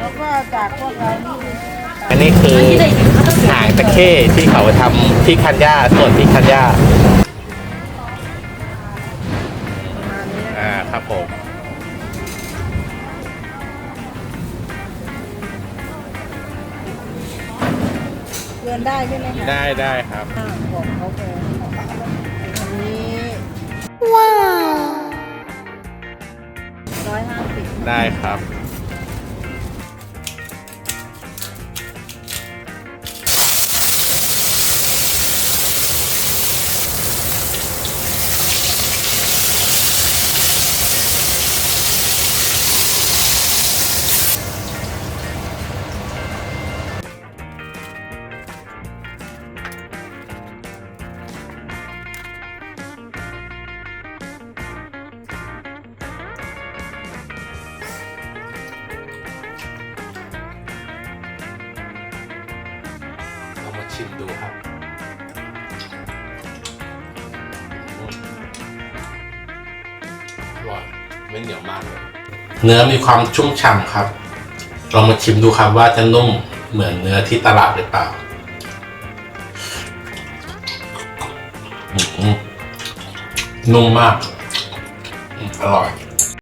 แล้วก็จากพวกเรานี่อันนี้คือหางตะเข้ที่เขาทำที่คันย่าส่วนที่คันย่าประมาณนี้นะอ่าครับผมเกินได้ใช่ไหมคะได้ได้ครับ อ่าบอกเขาไปอันนี้ร้อยห้าสิบ ได้ครับ ชิมดูครับอร่อยไม่เหนียวมากเลย เนื้อมีความชุ่มฉ่ำครับลองมาชิมดูครับว่าจะนุ่มเหมือนเนื้อที่ตลาดหรือเปล่าอนุ่มมาก อร่อย